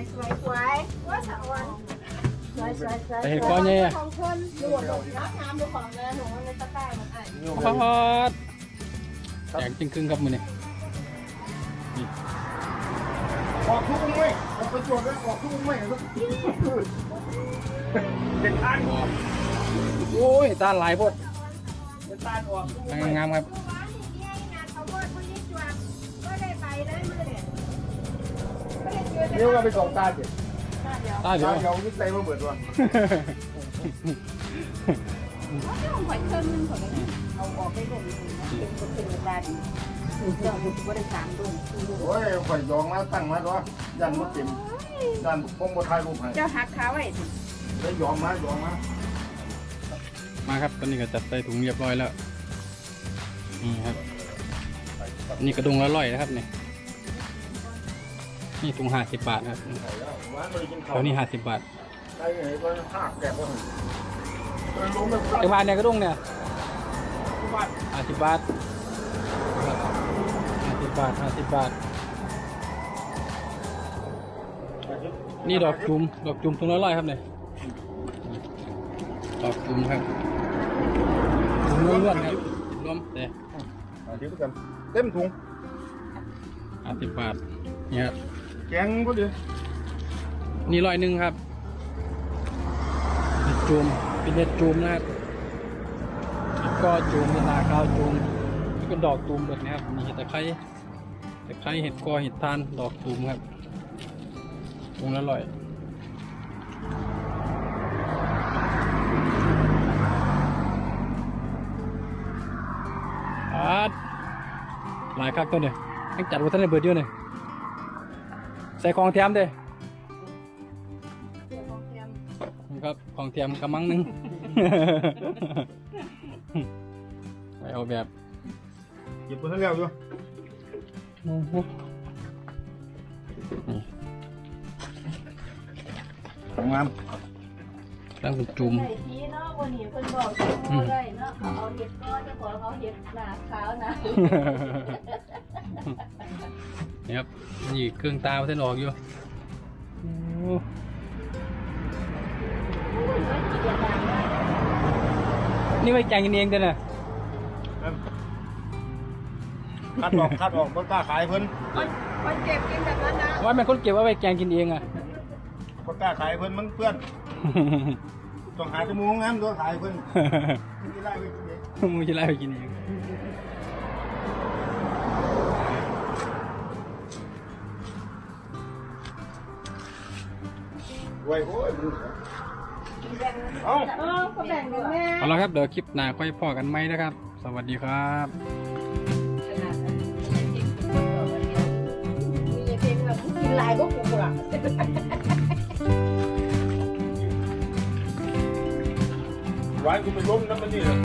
วยสวยสวยว่าสาววันสวยสวยสวยไปเห็นก้อนเนี่ยของคนดูหมดน้ำน้ำดูของเลยหนูในตะกร้ามันไอ้พอดแจกจริงครึ่งครับมือนี่ออกทุกมุ้ยออกไปตรวจแล้วออกทุกมุ้ยครับเด็กอันโอ้ยตาหลายพดเด็กตาออกทุกมุ้ยงามๆครับเมื่อวานนี้เนี่ยงานเขาบอกผู้ยิ่งจวบก็ได้ไปได้มือเนี่ยไม่ได้เจอกั นเดี๋ยวก็ไปสองตาเจ็ดเดียวตาเดี๋ยตาวเดียวนี่ใจมาเบิดว่ะเขาไม่ของข่อยเครื่องนึงของนี้เอาออกไปลงเป็นคนเป็นเวลาดีเจ้าดูว่าได้สามดวงโอ้ยข่อยยองมาตั้งมาตัวยันมาเต็มยันพงบทายรูปให้เจ้าหักขาไว้แล้วยอมมายอมมามาครับตอนนี้ก็จัดใส่ถุงเรียบร้อยแล้วนี่ครับนี่กระดุงละร้อยนะครับนี่ นี่ถุงห้าสิบบาทครับหวานเลยกินข้าวตัวนี้ห้าสิบบาทได้ไงมันหักแกะก็ถึงลงแบบไอ้บาทเนี่ยกระดุงเนี่ยบ้านห้าสิบบาทห้าสิบบาทห้าสิบบาท นี่ดอกจุ่มดอกจุ่มถุงละร้อยครับเนี่ยดอกจุ่มครับถุงล้วนๆครับรวมแต่เดี๋ยวกันเต็มถุงห้าสิบบาทเนี่ยครับ แกงพอดีนี่ร้อยหนึ่งครับเห็ดจุ่มเป็นเห็ดจุ่มนะครับก็จุ่มเป็นนาข้าวจุ่มแล้วก็ดอกจุ่มแบบนี้ครับมีเห็ดตะไคร้ตะไคร้เห็ดกอเห็ดทานดอกจุ่มครับถุงละร้อยอาดหลายคักตัวเนี่ยยังจัดไว้ท่านในเบิดอยู่เนี่ย ใส่ของแถมเด้นี่ครับของเทียมกระมังหนึง ไปเอาแบบ หยิบไปให้แล้วอยู่งามตั้งเป็นจุ่มไอ้ทีเนาะวันนี้เพิ่นบอกชื่อบ่ได้เนาะเขาเอาเห็ดก้อนเจ้าของเขาเห็ดหนาขาวนะ นี่ครับนี่เครื่องตาเส้นออกอยู่โอ้นี่ไว้แกงกินเองเด้อน่ะคัดออกคัดออกบ่กล้าขายเพิ่นคนคนเก็บกินแบบนั้นนะว่าแม่นคนเก็บเอาไว้แกงกินเองอะบ่กล้าขายเพิ่นมันเพื่อนต้องหาจมูกงามตัวขายเพิ่นที่ไล่ไปกินเองมึงจะไล่ไปกินเอง ไว้โอ้ยเอ้า เออก็แบ่งกันแม่เอาละครับ เดี๋ยวคลิปหน้าค่อยพอกันไหมนะครับ สวัสดีครับ มีเพลงแบบกินลายก็กูหลัง ไว้กูไปล้มน้ำมันนี่